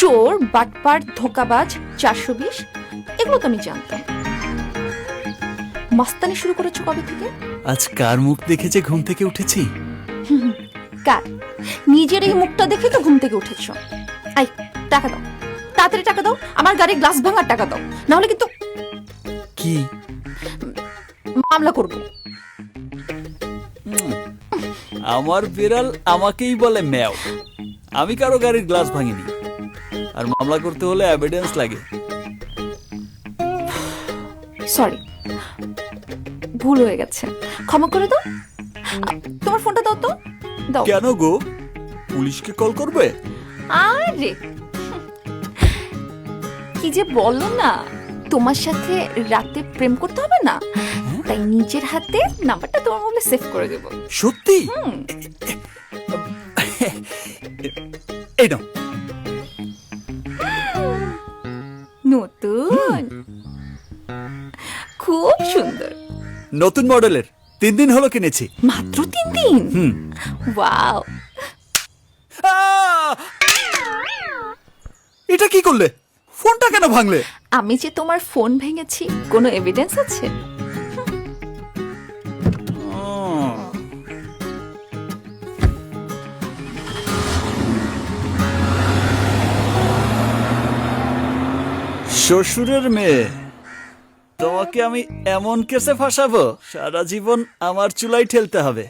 চোর বাটপার ধোকাবাজ চারশো বিশ এগুলো তো আমি জানতাম। মাস্তানি শুরু করেছ কবে থেকে? আজ কার মুখ দেখেছে ঘুম থেকে উঠেছি? কার? নিজের এই মুখটা দেখে তো ঘুম থেকে উঠেছ। আই টাকা দাও। তাড়াতাড়ি টাকা দাও আমার গাড়ির গ্লাস ভাঙার টাকা দাও। নাহলে কিন্তু কি? মামলা করব। আমার বিড়াল আমাকেই বলে ম্যাও। আমি কারও গাড়ির গ্লাস ভাঙিনি। আর মামলা করতে হলে এভিডেন্স লাগে সরি ভুল হয়ে গেছে ক্ষমা করে দাও তোমার ফোনটা দাও তো দাও কেন গো পুলিশকে কল করবে আরে কি যে বলো না তোমার সাথে রাতে প্রেম করতে হবে না তাই নিজের হাতে নাম্বারটা তোমার মোবাইলে সেভ করে দেবো সত্যি হুম এই নাও নতুন মডেলের। তিন দিন হলো কিনেছি। মাত্র তিন দিন? হুম। ওয়াও। আহ! এটা কি করলে? ফোনটা কেন ভাঙলে? আমি যে তোমার ফোন ভেঙেছি কোনো এভিডেন্স আছে? শ্বশুরের মেয়ে। তোমাকে আমি এমন কেসে ফাঁসাবো? সারা জীবন আমার চুলাই ঠেলতে হবে।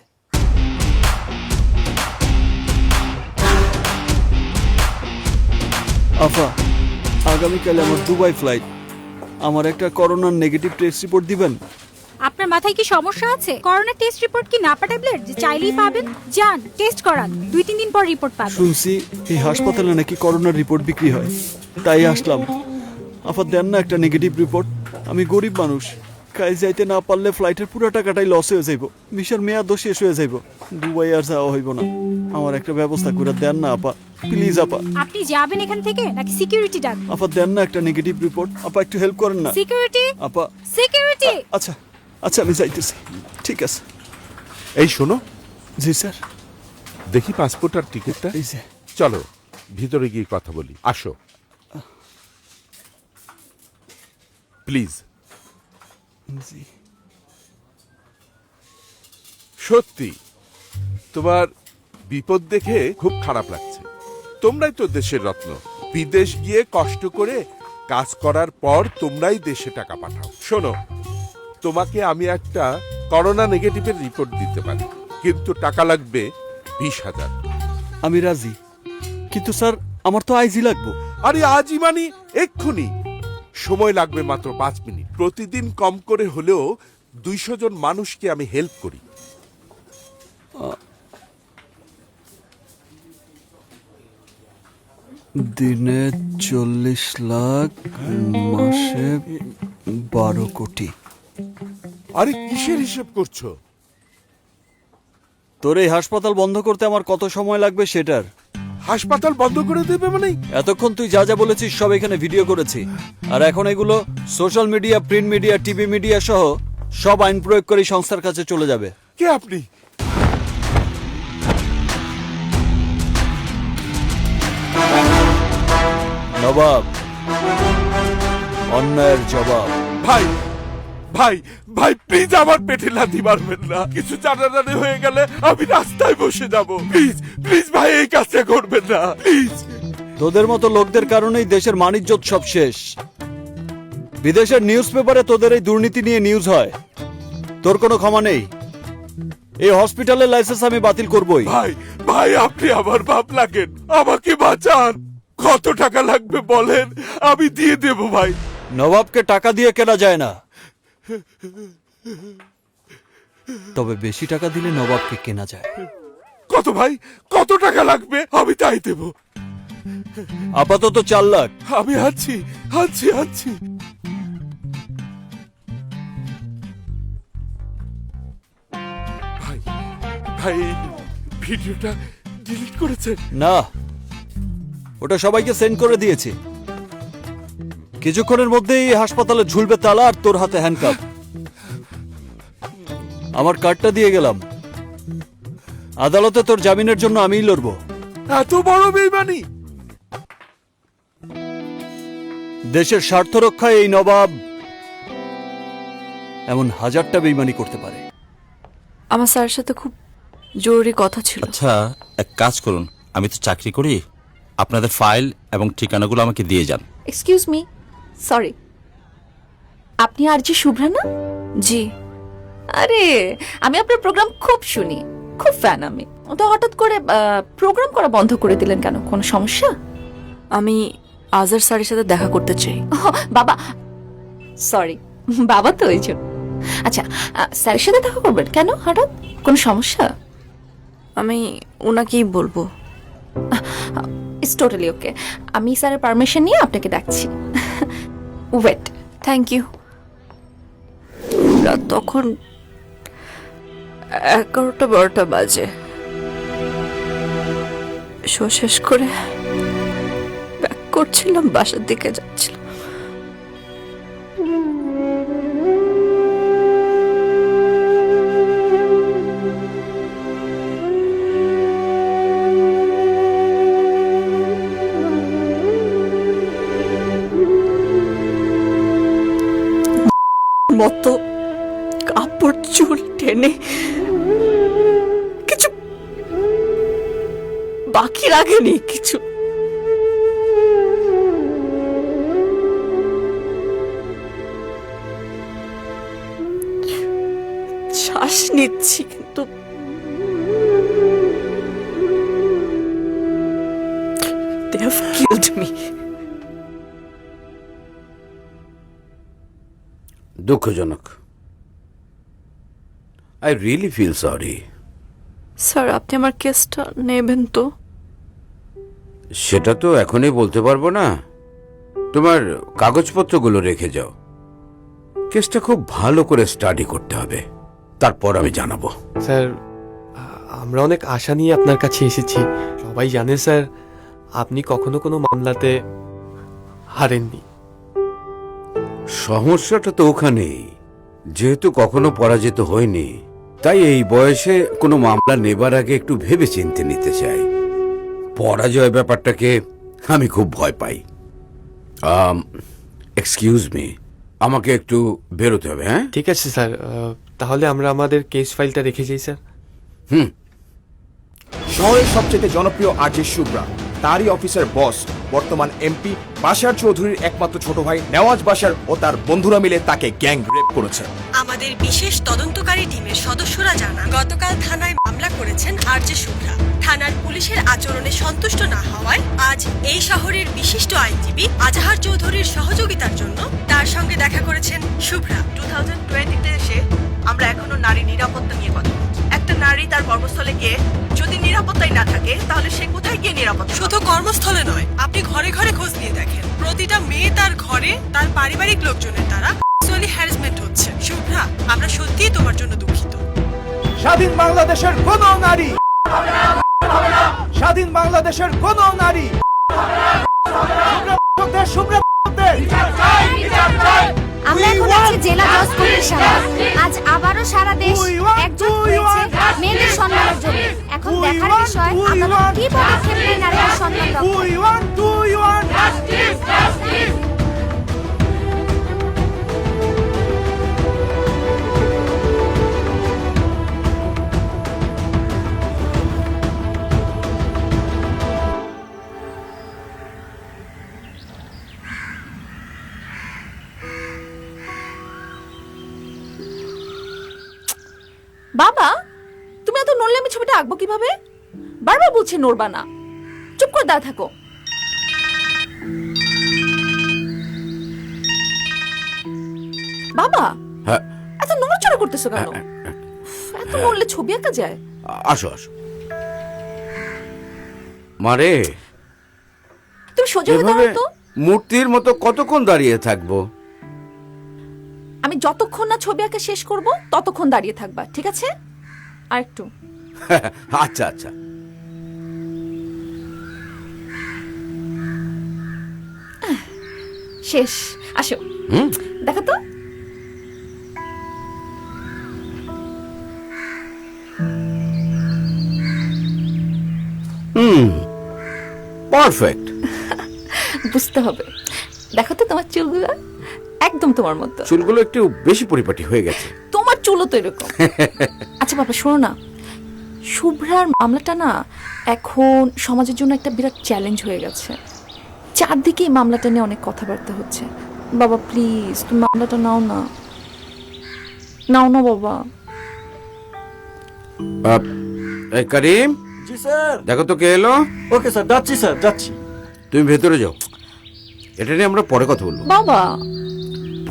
আফা আগামীকাল আমার দুবাই ফ্লাইট আমার একটা করোনার নেগেটিভ টেস্ট রিপোর্ট দিবেন? আপনার মাথায় কি সমস্যা আছে? করোনা টেস্ট রিপোর্ট কি নাপা ট্যাবলেট যে চাইলেই পাবেন? যান টেস্ট করান। দুই তিন দিন পর রিপোর্ট পাবেন। শুনছি এই হাসপাতালে নাকি করোনার রিপোর্ট বিক্রি হয়। তাই আসলাম। আফার দেন না একটা নেগেটিভ রিপোর্ট আমি গরিব মানুষ। কাজ যাইতে না পারলে ফ্লাইটের পুরো টাকাটাই লস হয়ে যাইব। মিশার মেয়াদও শেষ হয়ে যাইব। দুবাই আর যাওয়া হইব না। আমার একটা ব্যবস্থা করে দেন না আপা। প্লিজ আপা। আপনি যাবেন এখান থেকে নাকি সিকিউরিটি ডাক? আপা দেন না একটা নেগেটিভ রিপোর্ট আপা একটু হেল্প করেন না। সিকিউরিটি আপা। সিকিউরিটি আচ্ছা। আচ্ছা আমি যাইতেছি। ঠিক আছে। এই শোনো। জি স্যার। দেখি পাসপোর্ট আর টিকিটটা এই যে। চলো ভিতরে গিয়ে কথা বলি। আসো। প্লিজ। জি। সত্যি তোমার বিপদ দেখে খুব খারাপ লাগছে। তোমরাই তো দেশের রত্ন। বিদেশ গিয়ে কষ্ট করে কাজ করার পর তোমরাই দেশে টাকা পাঠাও। শোনো তোমাকে আমি একটা করোনা নেগেটিভের রিপোর্ট দিতে পারি কিন্তু টাকা লাগবে বিশ হাজার। আমি রাজি কিন্তু স্যার আমার তো আইজি লাগবো। আরে আজই মানি এক্ষুনি। সময় লাগবে মাত্র পাঁচ মিনিট। প্রতিদিন কম করে হলেও দুইশো জন মানুষকে আমি হেল্প করি। দিনে চল্লিশ লাখ মাসে বারো কোটি। আরে কিসের হিসেব করছ? তোর এই হাসপাতাল বন্ধ করতে আমার কত সময় লাগবে সেটার? হাসপাতাল বন্ধ করে দেবে মানে এতক্ষণ তুই যা যা বলেছিস সব এখানে ভিডিও করেছি। আর এখন এগুলো social media print media TV media সহ সব আইন প্রয়োগ করে সংস্থার কাছে চলে যাবে। কে আপনি? নবাব অন্যায়ের জবাব। ভাই ভাই ভাই প্লিজ আমার পেটে লাথি মারবেন না। কিছু জানাজানি হয়ে গেলে আমি রাস্তায় বসে যাব। প্লিজ প্লিজ ভাই এই কাজটা করবেন না। প্লিজ তোদের মতো লোকদের কারণেই দেশের মানিজ্যত সব শেষ। বিদেশের নিউজ পেপারে তোদের এই দুর্নীতি নিয়ে নিউজ হয়। তোর কোনো ক্ষমা নেই। এই হসপিটালের লাইসেন্স আমি বাতিল করবই। ভাই ভাই আপনি আমার বাপ লাগেন। আমাকে বাঁচান। কত টাকা লাগবে বলেন? আমি দিয়ে দেব ভাই। নবাবকে টাকা দিয়ে কেনা যায় না। তবে বেশি টাকা দিলে নবাবকে কেনা যায়। কত ভাই? কত টাকা লাগবে? আমি তাই দেব। আপাতত চার লাখ। আমি আছি আছি আছি ভাই ভাই ভিডিওটা ডিলিট করেছে না ওটা সবাইকে সেন্ড করে দিয়েছি। কিছুক্ষণের মধ্যেই এই হাসপাতালে ঝুলবে তালা আর তোর হাতে হ্যান্ডকাপ আমার কার্ডটা দিয়ে গেলাম। আদালতে তোর জামিনের জন্য আমিই লড়বো। এত বড় বেইমানি! দেশের স্বার্থ রক্ষায় এই নবাব এমন হাজারটা বেইমানি করতে পারে। আমার স্যারের সাথে খুব জরুরি কথা ছিল। আচ্ছা এক কাজ করুন। আমি তো চাকরি করি। আপনাদের ফাইল এবং ঠিকানাগুলো আমাকে দিয়ে যান। Excuse me sorry. আপনি আর জি শুভ্রা না? জি। আরে আমি আপনার প্রোগ্রাম খুব শুনি খুব ফ্যান আমি। তো হঠাৎ করে প্রোগ্রাম করা বন্ধ করে দিলেন কেন? কোনো সমস্যা? আমি আজার স্যারের সাথে দেখা করতে চাই। বাবা। সরি বাবা তো ওই জন্য। আচ্ছা স্যারের সাথে দেখা করবেন কেন হঠাৎ? কোনো সমস্যা? আমি ওনাকেই বলব। It's totally okay. আমি স্যারের পারমিশন নিয়ে আপনাকে ডাকছি। ওয়েট থ্যাংক ইউ রাত তখন এগারোটা বারোটা বাজে। শো শেষ করে ব্যাক করছিলাম, বাসার দিকে যাচ্ছিলাম। বাকি রাখেনি কিছু। শ্বাস নিচ্ছি কিন্তু। They have killed me. দুঃখজনক। I really feel sorry sir আপনি আমার কেসটা নেবেন তো? সেটা তো এখনই বলতে পারব না। তোমার কাগজপত্রগুলো রেখে যাও। কেসটা খুব ভালো করে স্টাডি করতে হবে। তারপর আমি জানাব। স্যার আমরা অনেক আশা নিয়ে আপনার কাছে এসেছি। সবাই জানে স্যার আপনি কখনো কোনো মামলাতে হারেননি। সমস্যাটা তো ওখানেই। যেহেতু কখনো পরাজিত হয়নি তাই এই বয়সে কোনো মামলা নেবার আগে একটু ভেবে চিনতে নিতে চাই। পরাজয় ব্যাপারটাকে আমি খুব ভয় পাই। এক্সকিউজ মি আমাকে একটু বেরোতে হবে হ্যাঁ? ঠিক আছে স্যার। তাহলে আমরা আমাদের কেস ফাইলটা রেখে যাই স্যার। হুম। শহরের সবচেয়ে জনপ্রিয় আর্টিস্ট শুভ্রা তারই অফিসের বস বর্তমান এমপি বাশার চৌধুরীর একমাত্র ছোট ভাই নেওয়াজ বাশার ও তার বন্ধুরা মিলে তাকে গ্যাং রেপ করেছে। আমাদের বিশেষ তদন্তকারী টিমের সদস্যরা জানান গতকাল থানায় মামলা করেছেন আর আরজে শুভ্রা। থানার পুলিশের আচরণে সন্তুষ্ট না হওয়ায় আজ এই শহরের বিশিষ্ট আইনজীবী আজাহার চৌধুরীর সহযোগিতার জন্য তার সঙ্গে দেখা করেছেন শুভ্রা। টু থাউজেন্ড টোয়েন্টিতে এসে আমরা এখনও নারী নিরাপত্তা নিয়ে কথা একটা নারী তার কর্মস্থলে গিয়ে যদি নিরাপত্তাই না থাকে তাহলে সে কোথায় গিয়ে নিরাপদ শুধু কর্মস্থলে নয় আপনি ঘরে ঘরে খোঁজ নিয়ে দেখেন। প্রতিটা মেয়ে তার ঘরে তার পারিবারিক লোকজনের দ্বারা সেক্সুয়ালি হ্যারাসমেন্ট হচ্ছে। শুভ্রা আমরা সত্যিই তোমার জন্য দুঃখিত। স্বাধীন বাংলাদেশের কোন নারী স্বাধীন বাংলাদেশের কোন নারী শুভ্রা শুভ্রা আমরা এখন আছি জেলা জজ কোর্টের আজ আবারও সারা দেশ একজোট হয়েছে মেয়েদের সম্মানের জন্য। এখন দেখার বিষয় আদালত কি পদক্ষেপ নেয় নারীদের সম্মান রক্ষায় বাবা তুমি এত নড়লে আমি ছবিটা আঁকবো কীভাবে? বারবার বলছি নড়বা না। চুপ করে দাঁড়া থাকো। বাবা হ্যাঁ। এত নড়াচড়া করতেছো কেন? এত নড়লে ছবি আঁকা যায়? আসো আসো। মারে তুমি সোজা হয়ে দাঁড়াও তো। মূর্তির মতো কতক্ষণ দাঁড়িয়ে থাকব? আমি যতক্ষণ না ছবি আঁকা শেষ করব ততক্ষণ দাঁড়িয়ে থাকবা ঠিক আছে? আর একটু আচ্ছা আচ্ছা। শেষ আসো। দেখো তো। হুম পারফেক্ট। বুঝতে হবে। দেখো তো তোমার চুলগুলো একদম তোমার মতো। চুলগুলো একটু বেশি পরিপাটি হয়ে গেছে। তোমার চুলও তো এরকম। আচ্ছা বাবা শোনো না। শুভ্রার মামলাটা না এখন সমাজের জন্য একটা বিরাট চ্যালেঞ্জ হয়ে গেছে। চারদিকে এই মামলাটা নিয়ে অনেক কথাবার্তা হচ্ছে। বাবা প্লিজ তুমি মামলাটা নাও না। নাও না বাবা। এই করিম জি স্যার। দেখো তো কে এলো। ওকে স্যার যাচ্ছি স্যার যাচ্ছি। তুমি ভেতরে যাও। এটা নিয়ে আমরা পরে কথা বলব। বাবা।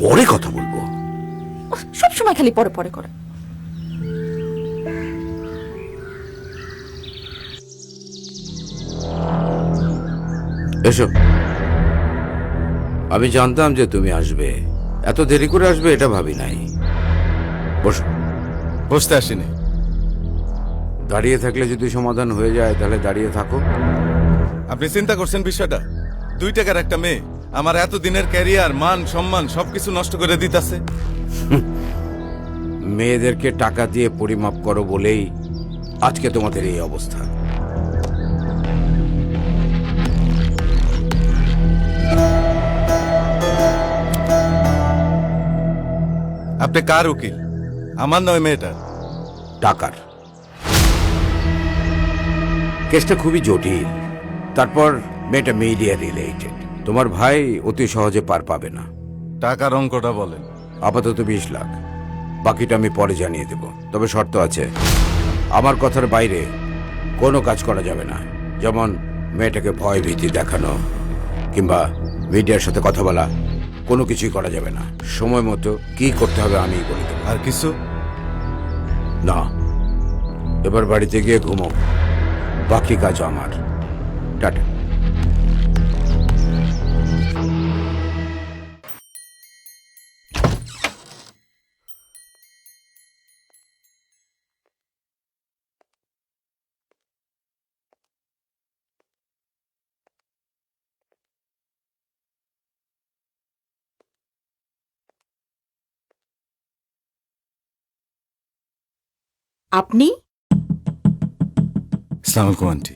পরে কথা বলব? সব সময় খালি পরে পরে করে। এসো। আমি জানতাম যে তুমি আসবে। এত দেরি করে আসবে এটা ভাবি নাই। বসো। বসতে আসিনি। দাঁড়িয়ে থাকলে যদি সমাধান হয়ে যায় তাহলে দাঁড়িয়ে থাকো। আপনি চিন্তা করছেন বিষয়টা? দুই টাকার একটা মেয়ে। আমার এত দিনের ক্যারিয়ার মান সম্মান সবকিছু নষ্ট করে দিতেছে। মেয়েদেরকে টাকা দিয়ে পরিমাপ করো বলেই আজকে তোমাদের এই অবস্থা। আপনি কার উকিল? আমার নয় মেয়েটার। টাকার। কেসটা খুবই জটিল। তারপর মেয়েটা মিডিয়া রিলেটেড তোমার ভাই অতি সহজে পার পাবে না। টাকার অঙ্কটা বলেন। আপাতত বিশ লাখ। বাকিটা আমি পরে জানিয়ে দেব। তবে শর্ত আছে আমার কথার বাইরে কোনো কাজ করা যাবে না। যেমন মেয়েটাকে ভয় ভীতি দেখানো কিংবা মিডিয়ার সাথে কথা বলা কোনো কিছুই করা যাবে না। সময় মতো কি করতে হবে আমিই বলে দেবো। আর কিছু? না। এবার বাড়িতে গিয়ে ঘুমো। বাকি কাজ আমার। টাটা। আপনি? আন্টি।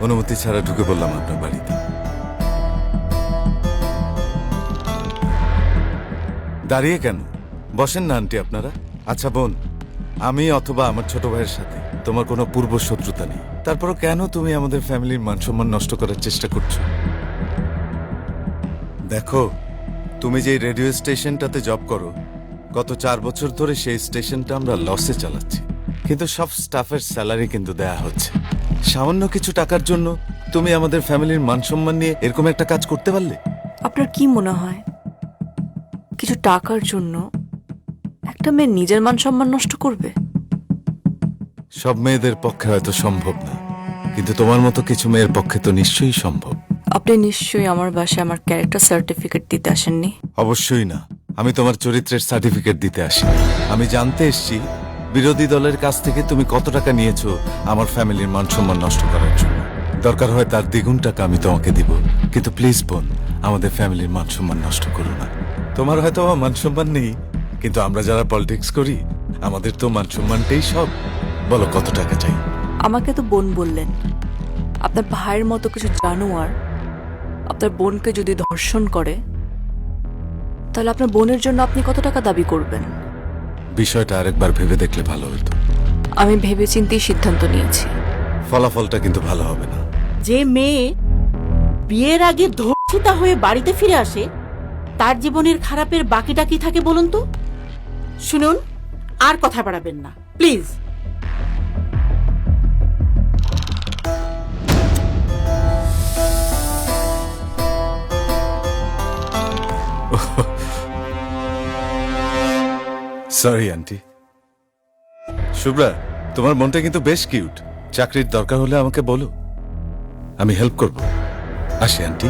অনুমতি ছাড়া ঢুকে বললাম আপনার বাড়িতে। দাঁড়িয়ে কেন? বসেন না, আন্টি, আপনারা। আচ্ছা বোন, আমি অথবা আমার ছোট ভাইয়ের সাথে তোমার কোনো পূর্ব শত্রুতা নেই। তারপরও কেন তুমি আমাদের ফ্যামিলির মান সম্মান নষ্ট করার চেষ্টা করছ? দেখো, তুমি যে রেডিও স্টেশনটাতে জব করো, গত চার বছর ধরে সেই স্টেশনটা আমরা লসে চালাচ্ছি। কিন্তু সব স্টাফের স্যালারি কিন্তু দেয়া হচ্ছে। সামান্য কিছু টাকার জন্য তুমি আমাদের ফ্যামিলির মান সম্মান নিয়ে এরকম একটা কাজ করতে পারলে? আপনার কি মনে হয়? কিছু টাকার জন্য একটা মেয়ে নিজের মান সম্মান নষ্ট করবে? সব মেয়েদের পক্ষে হয়তো সম্ভব না কিন্তু তোমার মতো কিছু মেয়ের পক্ষে তো নিশ্চয়ই সম্ভব। আপনি নিশ্চয়ই আমার বাসায় আমার ক্যারেক্টার সার্টিফিকেট দিতে আসেননি? অবশ্যই না আমি তোমার চরিত্রের সার্টিফিকেট দিতে আসি আমি জানতে এসেছি বিরোধী দলের কাছ থেকে তুমি কত টাকা নিয়েছো? আমার ফ্যামিলির মান সম্মান নষ্ট করার জন্য। দরকার হয় তার দ্বিগুণ টাকা আমি তোমাকে দিব। কিন্তু প্লিজ বোন, আমাদের ফ্যামিলির মান সম্মান নষ্ট করো না। তোমার হয়তো আমার মান সম্মান নেই, কিন্তু আমরা যারা পলিটিক্স করি, আমাদের তো মান সম্মানটাই সব। বলো, কত টাকা চাই? আমাকে তো বোন বললেন। আপনার ভাইয়ের মতো কিছু জানোয়ার আপনার বোনকে যদি ধর্ষণ করে, তাহলে আপনার বোনের জন্য আপনি কত টাকা দাবি করবেন? বিষয়টা আরেকবার ভেবে দেখলে ভালো হতো। আমি ভেবে চিন্তেই সিদ্ধান্ত নিয়েছি। ফলাফলটা কিন্তু ভালো হবে না। যে মেয়ে বিয়ের আগে ধর্ষিতা হয়ে বাড়িতে ফিরে আসে তার জীবনের খারাপের বাকিটা কি থাকে বলুন তো? শুনুন আর কথা বাড়াবেন না। প্লিজ। সরি আন্টি শুভ্রা তোমার মনটা কিন্তু বেশ কিউট চাকরির দরকার হলে আমাকে বলো। আমি হেল্প করব। আসি আন্টি